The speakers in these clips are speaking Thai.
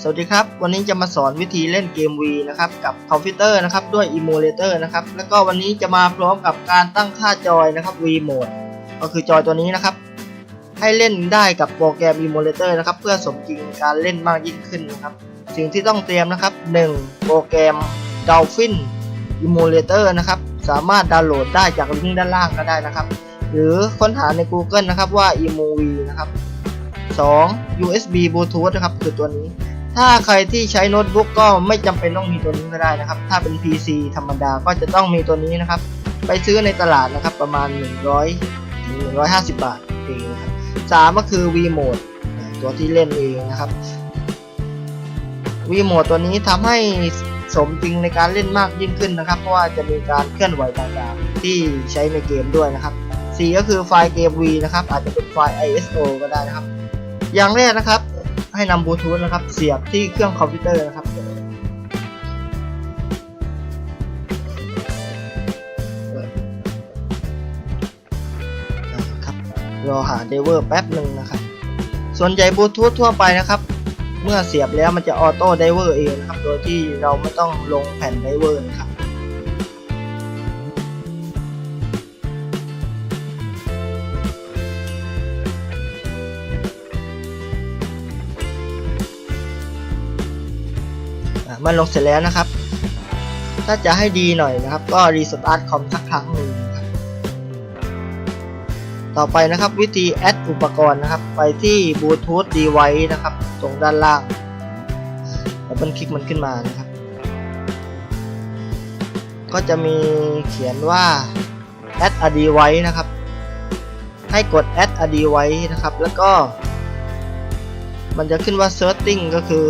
สวัสดีครับ วันนี้จะมาสอนวิธีเล่นเกม V นะครับกับคอมพิวเตอร์นะครับด้วย Emulator นะครับแล้วก็วันนี้จะมาพร้อมกับการตั้งค่าจอยนะครับ V Mode ก็คือจอยตัวนี้นะครับ ให้เล่นได้กับโปรแกรม Emulator นะครับเพื่อสมจริงการเล่นมากยิ่งขึ้นนะครับ สิ่งที่ต้องเตรียมนะครับ 1. โปรแกรม Dolphin Emulator นะครับสามารถดาวน์โหลดได้จากลิงก์ด้านล่างก็ได้นะครับ หรือค้นหาใน Google นะครับว่า EmoV นะครับ 2. USB Bluetooth นะครับคือตัวนี้ ถ้าใครที่ใช้โน้ตบุ๊กก็ไม่จำเป็นต้องมีตัวนี้ก็ได้นะครับ ถ้าเป็น PC ธรรมดาก็จะต้องมีตัวนี้นะครับ ไปซื้อในตลาดนะครับประมาณ 100ถึง150 บาทเองนะครับสามก็คือ V Mode ตัวที่เล่นเองนะครับ V Mode ตัวนี้ทำให้สมจริงในการเล่นมากยิ่งขึ้นนะครับ เพราะว่าจะมีการเคลื่อนไหวต่างๆ ที่ใช้ในเกมด้วยนะครับ 4 ก็คือไฟล์เกม V นะครับ อาจจะเป็นไฟล์ ISO ก็ได้นะครับ อย่างแรกนะครับ ให้นำบลูทูธนะครับ เสียบที่เครื่องคอมพิวเตอร์นะครับ รอหาไดเวอร์แป๊บหนึ่งนะครับ ส่วนใหญ่บลูทูธทั่วไปนะครับ เมื่อเสียบแล้วมันจะออโต้ไดเวอร์เองนะครับ โดยที่เราไม่ต้องลงแผ่นไดเวอร์นะครับ เมื่อลงเสร็จแล้วนะครับ ถ้าจะให้ดีหน่อยนะครับ ก็รีสตาร์ทคอมสักครั้งหนึ่งครับต่อไปนะครับวิธีแอดอุปกรณ์นะครับ ไปที่บลูทูธดีไว c e นะครับตรงด้านล่างดับเบิลคลิกมันขึ้นมานะครับ ก็จะมีเขียนว่า add a device นะครับ ให้กด add a device นะครับ แล้วก็ มันจะขึ้นว่า searching ก็คือ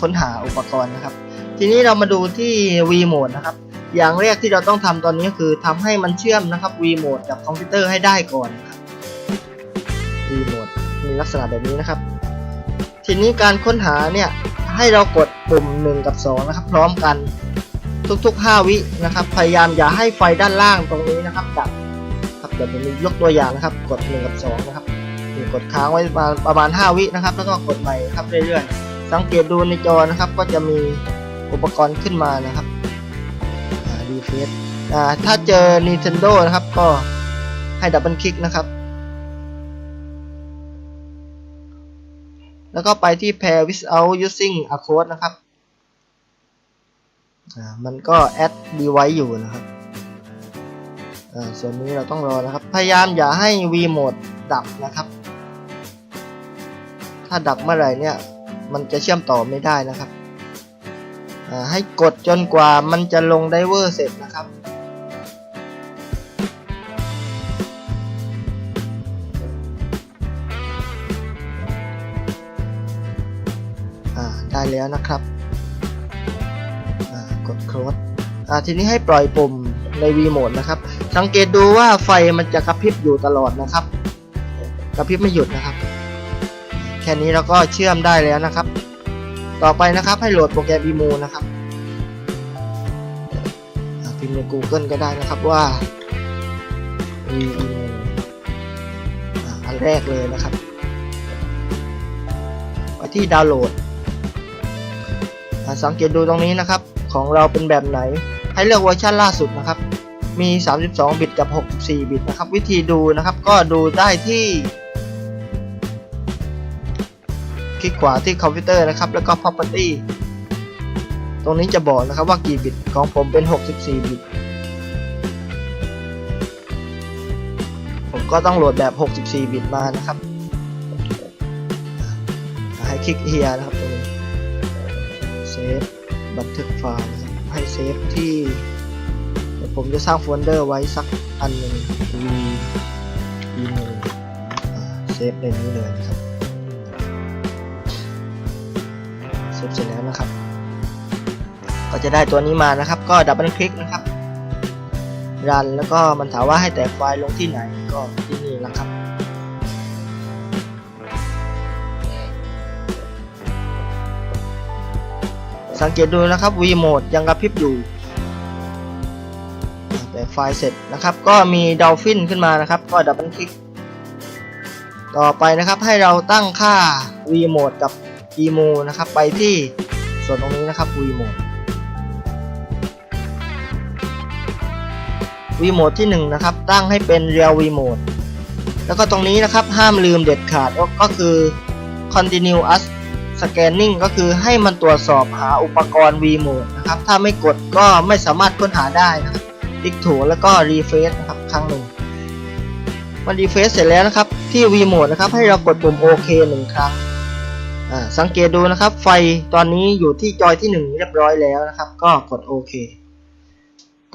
ค้นหาอุปกรณ์นะครับ ทีนี้เรามาดูที่ V Mode นะครับ อย่างแรกที่เราต้องทำตอนนี้คือทำให้มันเชื่อมนะครับ V Mode กับคอมพิวเตอร์ให้ได้ก่อนครับ V Mode มีลักษณะแบบนี้นะครับ ทีนี้การค้นหาเนี่ยให้เรากดปุ่ม 1 กับ 2 นะครับ พร้อมกันทุก ๆ 5 วินะครับ พยายามอย่าให้ไฟด้านล่างตรงนี้นะครับดับครับเดี๋ยวผมยกตัวอย่างนะครับ กด 1 กับ 2 นะครับกดค้างไว้ประมาณ 5 วินะครับ แล้วก็กดใหม่ครับเรื่อยๆ สังเกตดูในจอนะครับ ก็จะมีอุปกรณ์ขึ้นมานะครับดีเฟสถ้าเจอ Nintendo นะครับ ก็ให้ดับเบิลคลิกนะครับ แล้วก็ไปที่ pair without using a code นะครับ มันก็ add device อยู่นะครับส่วนนี้เราต้องรอนะครับ พยายามอย่าให้ V mode ดับนะครับ ถ้าดับเมื่อไหร่เนี่ย มันจะเชื่อมต่อไม่ได้นะครับ ให้กดจนกว่ามันจะลงไดเวอร์เสร็จนะครับได้แล้วนะครับกดโคลดทีนี้ให้ปล่อยปุ่มใน V Mode นะครับ สังเกตดูว่าไฟมันจะกระพริบอยู่ตลอดนะครับ กระพริบไม่หยุดนะครับ ค่นี้เราก็เชื่อมได้แล้วนะครับ ต่อไปนะครับให้โหลดโปรแกรม Emo นะครับพิมพ์ใน Google ก็ได้นะครับว่า Emo อันแรกเลยนะครับไปที่ดาวน์โหลด สังเกตดูตรงนี้นะครับ ของเราเป็นแบบไหน ให้เลือกเวอร์ชันล่าสุดนะครับ มี 32 บิตกับ 64 บิตนะครับ วิธีดูนะครับ ก็ดูได้ที่ คลิกขวาที่คอมพิวเตอร์นะครับ แล้วก็ property ตรงนี้จะบอกนะครับว่ากี่บิตของผมเป็น 64 บิต ผมก็ต้องโหลดแบบ 64 บิตมานะครับ ให้คลิก here นะครับตรงนี้เซฟบันทึกไฟล์นะครับให้เซฟที่ผมจะสร้างโฟลเดอร์ไว้สักอันหนึ่ง v email เซฟในนี้เลยนะครับ ก็จะได้ตัวนี้มานะครับ ก็ดับเบิลคลิกนะครับ รันแล้วก็มันถามว่าให้แตกไฟล์ลงที่ไหนก็ที่นี่แหละครับสังเกตดูนะครับ V Mode ยังกระพริบอยู่ แต่ไฟล์เสร็จนะครับ ก็มี Dolphin ขึ้นมานะครับ ก็ดับเบิลคลิก ต่อไปนะครับให้เราตั้งค่า v mode กับ e m o นะครับ ไปที่ส่วนตรงนี้นะครับ v mode v mode ที่1นะครับตั้งให้เป็น real v mode แล้วก็ตรงนี้นะครับห้ามลืมเด็ดขาดก็คือ continuous scanning ก็คือให้มันตรวจสอบหาอุปกรณ์ v mode นะครับ ถ้าไม่กดก็ไม่สามารถค้นหาได้นะครับคลิกถูแล้วก็ refresh นะครับครั้งหนึ่งมันรีเฟซเสร็จแล้วนะครับ ที่ V Mode นะครับ ให้เรากดปุ่มโอเคหนึ่งครั้งสังเกตดูนะครับ ไฟตอนนี้อยู่ที่จอยที่ 1 เรียบร้อยแล้วนะครับ ก็กดโอเค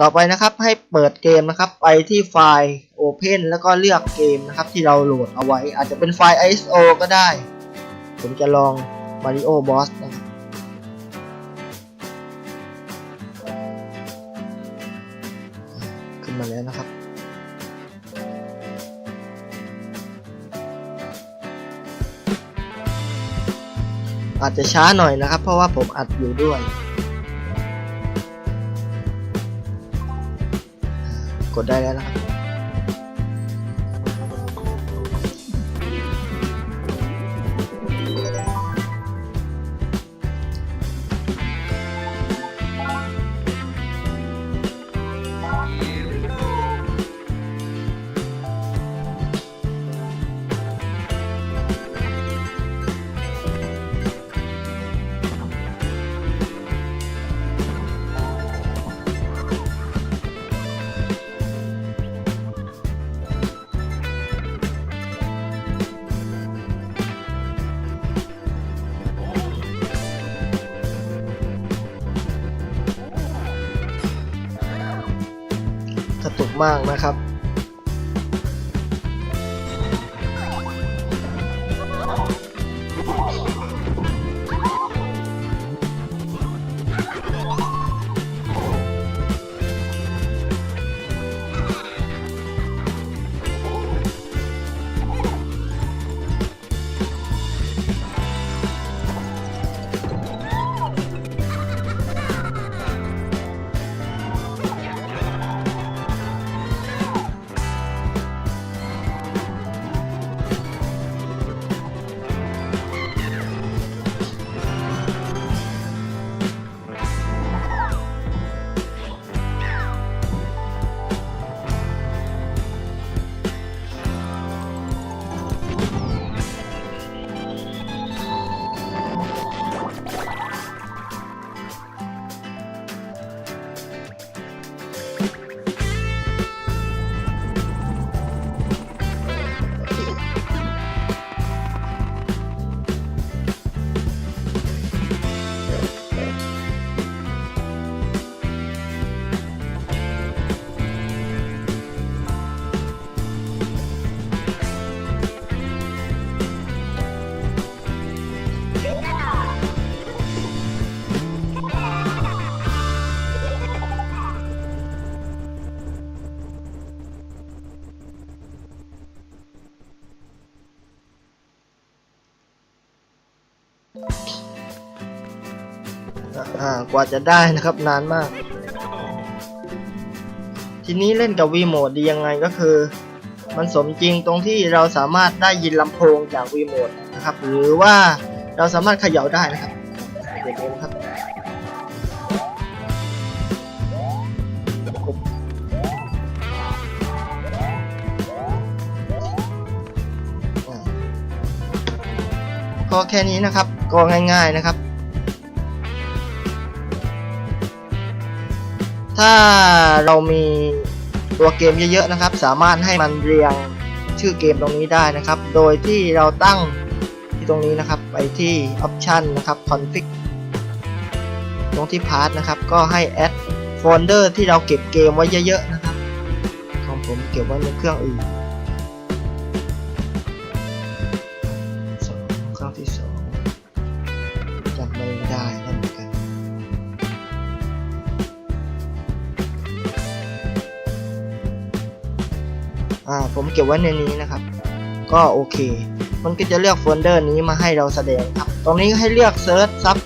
ต่อไปนะครับให้เปิดเกมนะครับ ไปที่ไฟล์ Open แล้วก็เลือกเกมนะครับ ที่เราโหลดเอาไว้ อาจจะเป็นไฟล์ ISO ก็ได้ ผมจะลอง Mario Boss นะครับขึ้นมาแล้วนะครับ อาจจะช้าหน่อยนะครับ เพราะว่าผมอัดอยู่ด้วย กดได้แล้วนะครับ มากนะครับ กว่าจะได้นะครับนานมาก ทีนี้เล่นกับ V Mode ดียังไงก็คือ มันสมจริงตรงที่เราสามารถได้ยินลำโพงจาก V Mode นะครับ หรือว่าเราสามารถเขย่าได้นะครับเด็กๆนะครับก็แค่นี้นะครับ ก็ง่าย ๆนะครับ ถ้าเรามีตัวเกมเยอะๆนะครับ สามารถให้มันเรียงชื่อเกมตรงนี้ได้นะครับ โดยที่เราตั้งที่ตรงนี้นะครับ ไปที่ Option นะครับ Config ตรงที่ Path นะครับ ก็ให้ add folder ที่เราเก็บเกมไว้เยอะๆนะครับ ของผมเก็บไว้ในเครื่องอื่น ผมเก็บไว้ในนี้นะครับ ก็โอเค มันก็จะเลือกโฟลเดอร์นี้มาให้เราแสดงครับ ตรงนี้ให้เลือกเซิร์ชซับ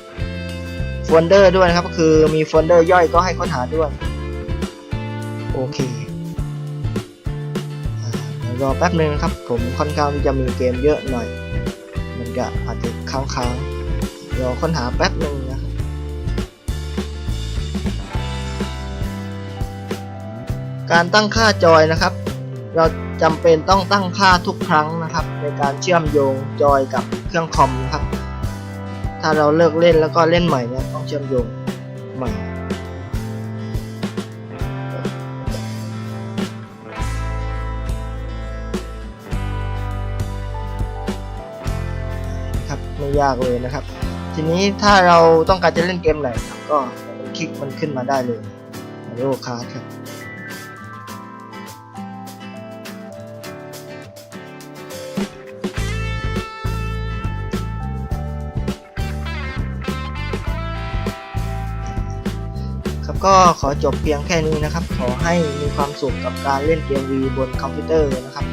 โฟลเดอร์ด้วยนะครับก็คือมีโฟลเดอร์ย่อยก็ให้ค้นหาด้วย โอเคอรอแป๊บนึงครับ ผมค่อนข้างจะมีเกมเยอะหน่อย มันจะอาจจะค้างๆรอค้นหาแป๊บนึงนะครับการตั้งค่าจอยนะครับ เรา จำเป็นต้องตั้งค่าทุกครั้งนะครับ ในการเชื่อมโยงจอยกับเครื่องคอมนะครับ ถ้าเราเลิกเล่นแล้วก็เล่นใหม่เนี่ยต้องเชื่อมโยงใหม่ครับไม่ยากเลยนะครับ ทีนี้ถ้าเราต้องการจะเล่นเกมไหนครับก็คลิกมันขึ้นมาได้เลยโลคาร์ครับ ก็ขอจบเพียงแค่นี้นะครับ ขอให้มีความสุขกับการเล่นเกมวีบนคอมพิวเตอร์นะครับ